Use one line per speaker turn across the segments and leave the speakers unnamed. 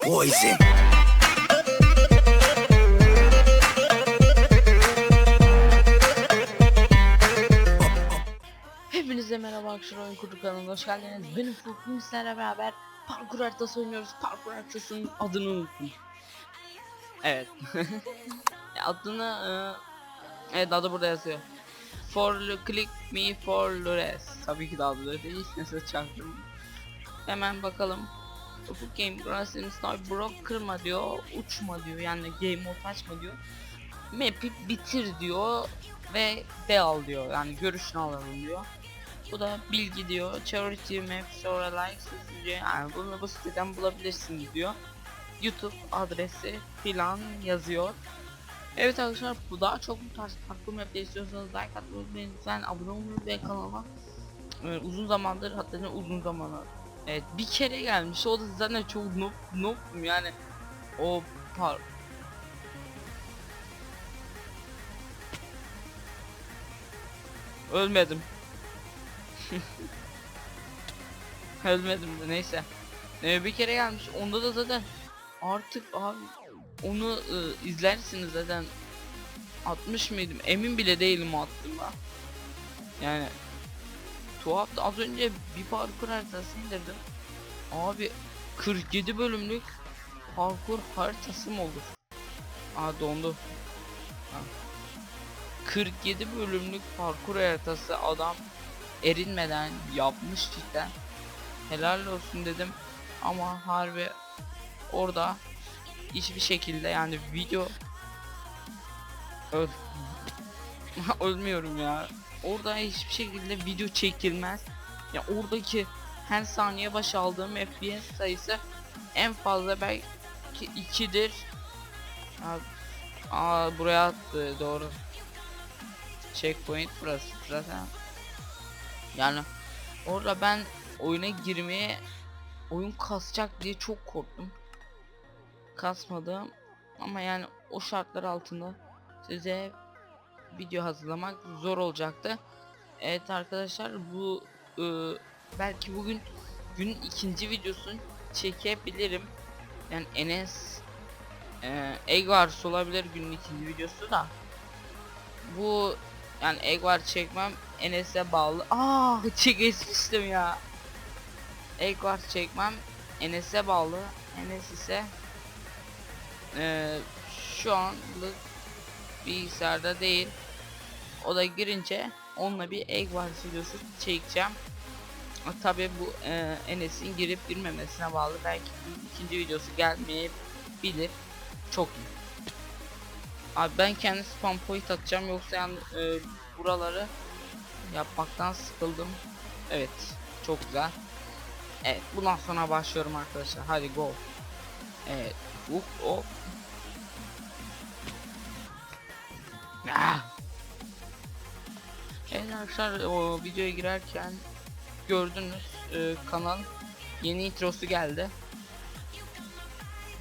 poison.
Hepinize merhaba arkadaşlar oyun kurdu kanalına hoş geldiniz. Benim Furkan sizlerle beraber parkur haritası oynuyoruz. Parkur haritasının adını unuttum. Evet. Adını e, evet adı burada yazıyor. For click me for Lures. Tabii ki de adı değil. Neyse çaktım. Hemen bakalım. Ufuk Game Grass'ın Sniper Brock kırma diyor. Uçma diyor. Yani game mode açma diyor. Map'i bitir diyor. Ve de al diyor. Yani görüşünü alalım diyor. Bu da bilgi diyor. Charity map sonra likes diyor. Yani bunu bu siteden bulabilirsiniz diyor. YouTube adresi filan yazıyor. Evet arkadaşlar bu daha çok bu tarz farklı mapler istiyorsanız like atmayı unutmayın. Lütfen abone olmayı ve kanalıma e, uzun zamandır hatta ne uzun zamanlar Evet bir kere gelmiş o da zaten çok noob noob'um yani o par Ölmedim. Ölmedim de neyse. Ee, bir kere gelmiş. Onda da zaten artık abi onu e, izlersiniz zaten 60 mıydım? Emin bile değilim o attığıma. Yani tuhaf az önce bir parkur haritası indirdim. Abi 47 bölümlük parkur haritası mı olur? Aa dondu. Ha. 47 bölümlük parkur haritası adam erinmeden yapmış cidden. Helal olsun dedim ama harbi orada hiçbir şekilde yani video öl ölmüyorum ya. Orada hiçbir şekilde video çekilmez. Ya oradaki her saniye baş aldığım FPS sayısı en fazla belki 2'dir. Aa, buraya attı doğru. Checkpoint burası zaten. Yani orada ben oyuna girmeye oyun kasacak diye çok korktum. Kasmadım ama yani o şartlar altında size video hazırlamak zor olacaktı. Evet arkadaşlar bu e, belki bugün günün ikinci videosunu çekebilirim. Yani Enes e, Egars olabilir günün ikinci videosu da. Bu yani Egvar çekmem Enes'e bağlı. Aa çek ya. Egvar çekmem Enes'e bağlı. Enes ise e, şu anlık bilgisayarda değil. O da girince onunla bir Egvar videosu çekeceğim. Tabi bu e, Enes'in girip girmemesine bağlı. Belki ikinci videosu gelmeyebilir. Çok iyi. Abi ben kendi spam point atacağım yoksa yani e, buraları yapmaktan sıkıldım. Evet, çok güzel. Evet, bundan sonra başlıyorum arkadaşlar. Hadi go. Evet, hop hop. Arkadaşlar o videoya girerken gördünüz e, kanal yeni introsu geldi.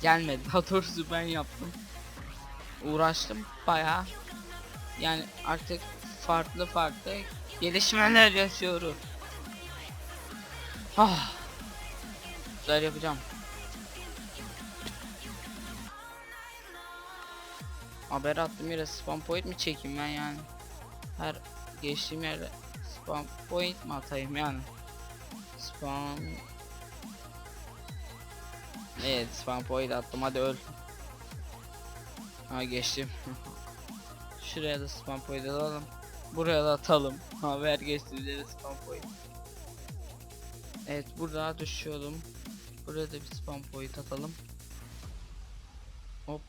Gelmedi. Daha doğrusu ben yaptım uğraştım bayağı. Yani artık farklı farklı gelişmeler yaşıyoruz. Ah. Güzel yapacağım. Haber attım yere spam point mi çekeyim ben yani? Her geçtiğim yere spam point mi atayım yani? Spam Evet spam point attım hadi öl. Ha geçtim. Şuraya da spam point alalım. Buraya da atalım. Haber geçtiğimizde de spam point. Evet burada düşüyordum. Buraya da bir spam point atalım. Hop.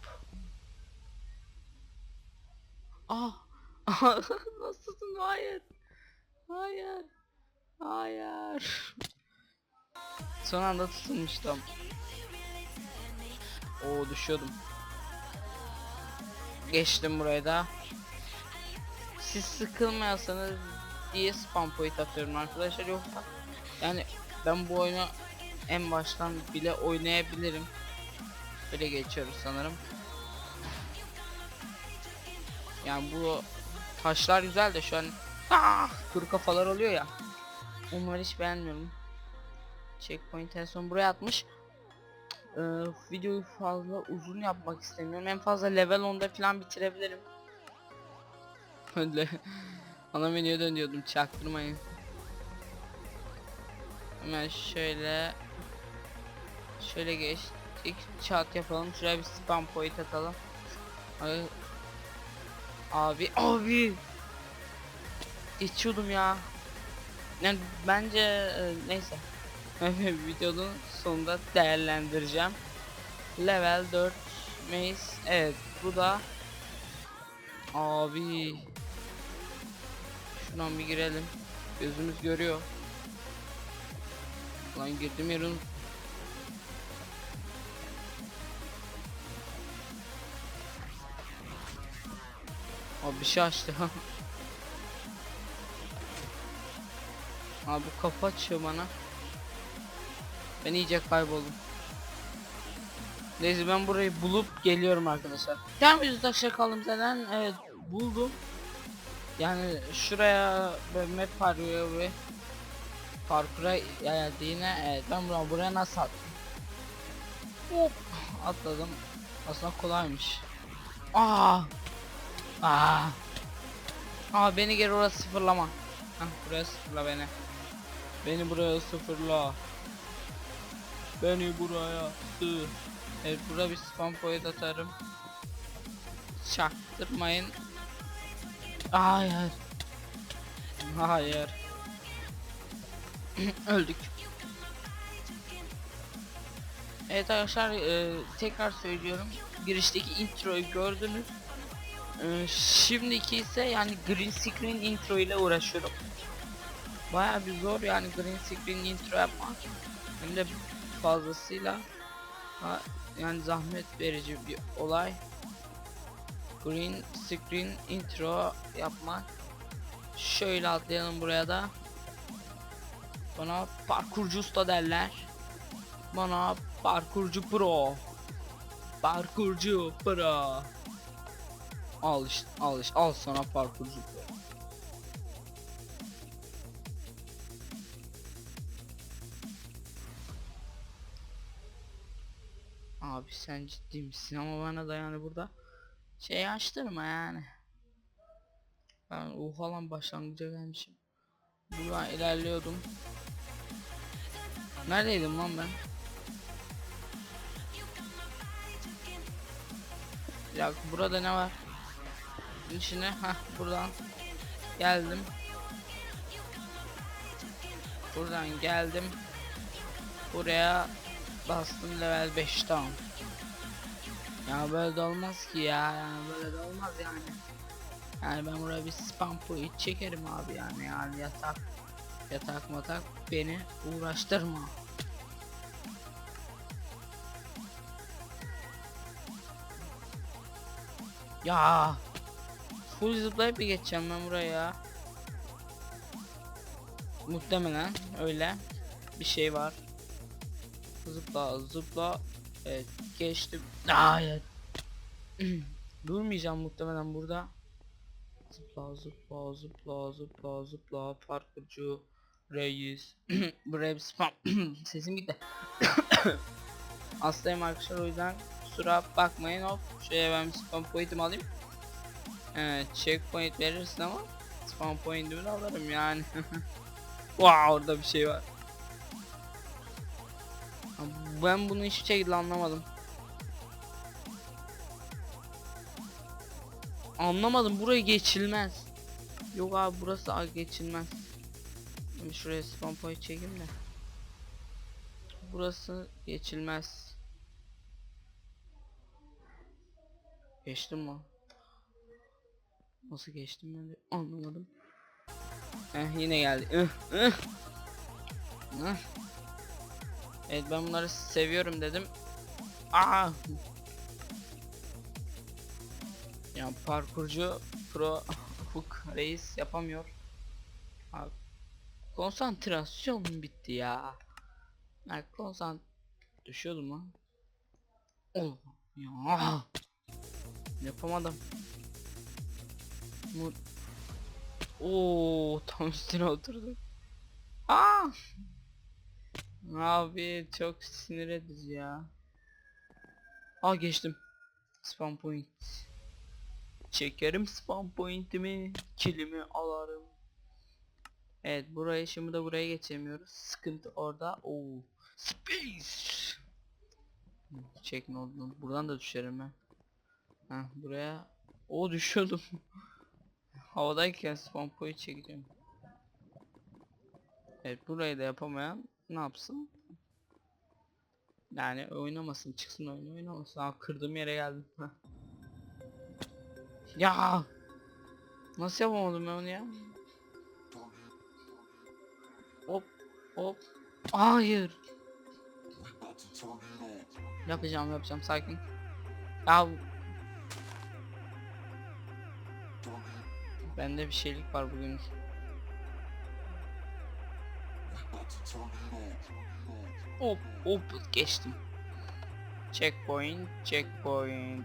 Ah. Nasılsın? Hayır. Hayır. Hayır. Son anda tutulmuştum. Oo düşüyordum. Geçtim buraya da. Siz sıkılmıyorsanız diye spam point atıyorum arkadaşlar yoksa yani ben bu oyunu en baştan bile oynayabilirim. Böyle geçiyoruz sanırım. Yani bu taşlar güzel de şu an ah, kuru kafalar oluyor ya. Onları hiç beğenmiyorum. Checkpoint en son buraya atmış. e, videoyu fazla uzun yapmak istemiyorum. En fazla level 10'da falan bitirebilirim. Öyle. Ana menüye dön diyordum çaktırmayın. Hemen şöyle şöyle geçtik çat yapalım şuraya bir spam point atalım. Abi abi geçiyordum ya. Yani bence e, neyse. Videonun sonunda değerlendireceğim. Level 4 Maze. Evet bu da Abi Şuradan bir girelim. Gözümüz görüyor. Lan girdim yerin. Abi bir şey açtı. Abi bu kapı açıyor bana. Ben iyice kayboldum. Neyse ben burayı bulup geliyorum arkadaşlar. Tam yüzde kaldım zaten. Evet buldum. Yani şuraya map arıyor ve parkura geldiğine evet ben buraya, buraya nasıl attım? Hop atladım. Aslında kolaymış. Aa! Aa! Aa beni geri oraya sıfırlama. Hah buraya sıfırla beni. Beni buraya sıfırla. Beni buraya sı. Evet burada bir spam point atarım. Çaktırmayın. Hayır. Hayır. Öldük. Evet arkadaşlar e, tekrar söylüyorum. Girişteki introyu gördünüz. E, şimdiki ise yani green screen intro ile uğraşıyorum. Baya bir zor yani green screen intro yapmak. Hem de fazlasıyla ha, yani zahmet verici bir olay. Green screen intro yapmak. Şöyle atlayalım buraya da. Bana parkurcu usta derler. Bana parkurcu pro. Parkurcu pro. Al işte, al işte, al sana parkurcu pro. Abi sen ciddi misin ama bana da yani burada şey açtırma yani. Ben o falan başlangıca gelmişim. Buradan ilerliyordum. Neredeydim lan ben? Ya burada ne var? İçine ha buradan geldim. Buradan geldim. Buraya bastım level 5 tamam. Ya böyle de olmaz ki ya yani böyle de olmaz yani. Yani ben buraya bir spam point çekerim abi yani yani yatak yatak matak beni uğraştırma. Ya full zıplayıp bir geçeceğim ben buraya. Muhtemelen öyle bir şey var. Zıpla zıpla. Evet geçtim. Hayır. Durmayacağım muhtemelen burada. Zıpla zıpla zıpla zıpla zıpla parkurcu reis. Buraya bir spam sesim gitti. Hastayım arkadaşlar o yüzden kusura bakmayın hop. Şöyle ben bir spam point'imi alayım. Evet checkpoint verirsin ama spam point'imi alırım yani. wow orada bir şey var. Ben bunu hiçbir şekilde anlamadım. Anlamadım burayı geçilmez. Yok abi burası geçilmez. Şimdi şuraya spam point çekeyim de. Burası geçilmez. Geçtim mi? Nasıl geçtim ben de anlamadım. Heh yine geldi. Ih, ih. Ih. Evet ben bunları seviyorum dedim. Aa! Ya parkurcu pro Ufuk reis yapamıyor. Abi konsantrasyon bitti ya. Ya konsant düşüyordum lan. Oh ya. Yapamadım. Mu Oo tam üstüne oturdum. Aa! Abi çok sinir edici ya. Aa geçtim. Spam point. Çekerim spam pointimi, kilimi alarım. Evet buraya şimdi de buraya geçemiyoruz. Sıkıntı orada. Oo. Space. Çek ne oldu? Buradan da düşerim ben. Ha buraya. O düşüyordum. Havadayken spam point çekeceğim. Evet burayı da yapamayan ne yapsın? Yani oynamasın çıksın oyunu oynamasın. Aa kırdığım yere geldim. Ya nasıl yapamadım ben onu ya? Hop hop. Hayır. Yapacağım yapacağım sakin. Ya bende bir şeylik var bugün. Hop hop geçtim. Checkpoint, checkpoint.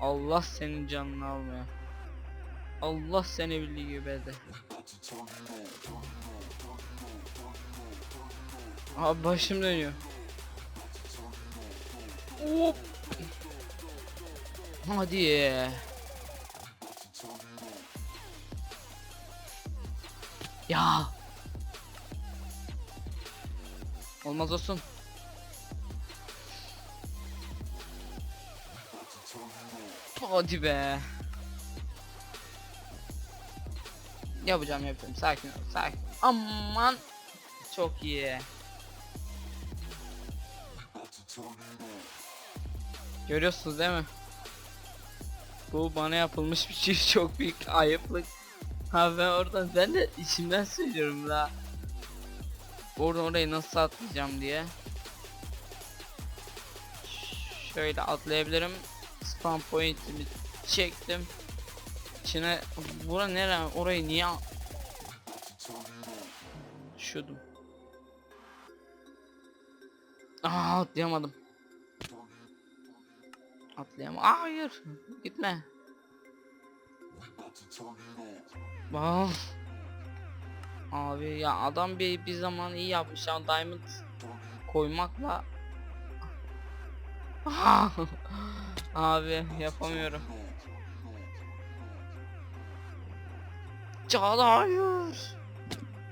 Allah senin canını almaya. Allah seni bildiği gibi ede. Abi başım dönüyor. Hop. Hadi. Ya. Olmaz olsun. Hadi be. Yapacağım yapacağım sakin ol sakin. Aman. Çok iyi. Görüyorsunuz değil mi? Bu bana yapılmış bir şey çok büyük ayıplık. Ha ben oradan ben de içimden söylüyorum la. Oradan orayı nasıl atlayacağım diye. Şöyle atlayabilirim. Spam point'imi çektim. İçine bura nere? Orayı niye Şudum. Aa atlayamadım. Atlayamam. Aa, hayır. Gitme. Aa. Abi ya adam bir bir zaman iyi yapmış ya diamond koymakla! Abi yapamıyorum. Çağla hayır.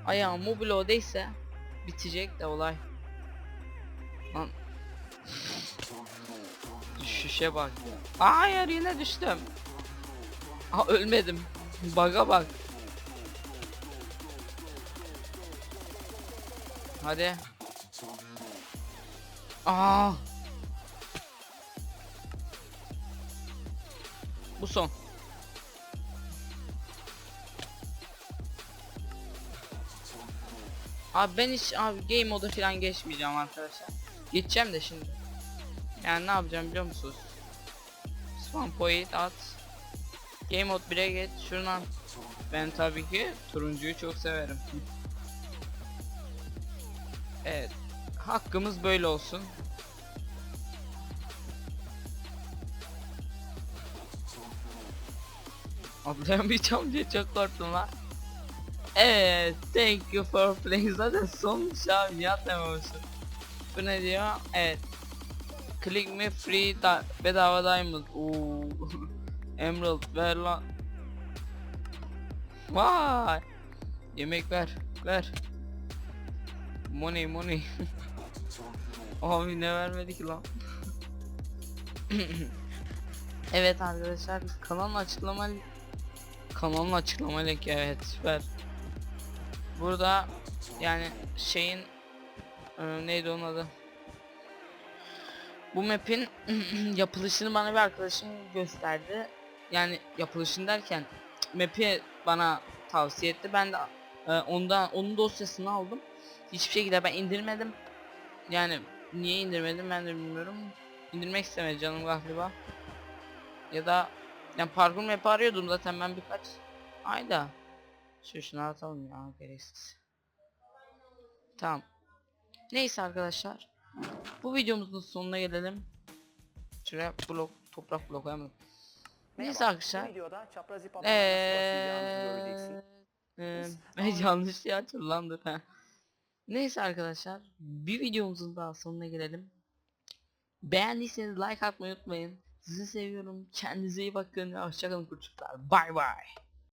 Ayağım mobil odaysa bitecek de olay. Lan. Düşüşe bak. Hayır yine düştüm. Aa ölmedim. Baga bak. Hadi. Aa. Bu son. Abi ben hiç abi game modu falan geçmeyeceğim arkadaşlar. Geçeceğim de şimdi. Yani ne yapacağım biliyor musunuz? Spam point at. Game mode 1'e geç şuradan. Ben tabii ki turuncuyu çok severim. evet. Hakkımız böyle olsun. Atlayamayacağım diye çok korktum lan. Evet, thank you for playing. Zaten son abi niye? Bu ne diyor? Evet. Click me free da bedava diamond. Oo. Emerald ver lan. Vay. Yemek ver. Ver. Money money. Abi ne vermedi ki lan. evet arkadaşlar kanalın açıklama kanalın açıklama linki evet süper. Burada yani şeyin e, neydi onun adı? Bu map'in yapılışını bana bir arkadaşım gösterdi. Yani yapılışını derken map'i bana tavsiye etti. Ben de e, ondan onun dosyasını aldım. Hiçbir şekilde ben indirmedim. Yani niye indirmedim ben de bilmiyorum. İndirmek istemedi canım galiba. Ya da yani parkur map'i arıyordum zaten ben birkaç ayda. Şu şunu atalım ya gereksiz. Tamam. Neyse arkadaşlar. Bu videomuzun sonuna gelelim. Şuraya blok, toprak blok koyamadım. Neyse arkadaşlar. Eee yanlış şey açtım lan dur ha. Neyse arkadaşlar bir videomuzun daha sonuna gelelim. Beğendiyseniz like atmayı unutmayın. Sizi seviyorum. Kendinize iyi bakın. Hoşçakalın kurçuklar. Bay bay.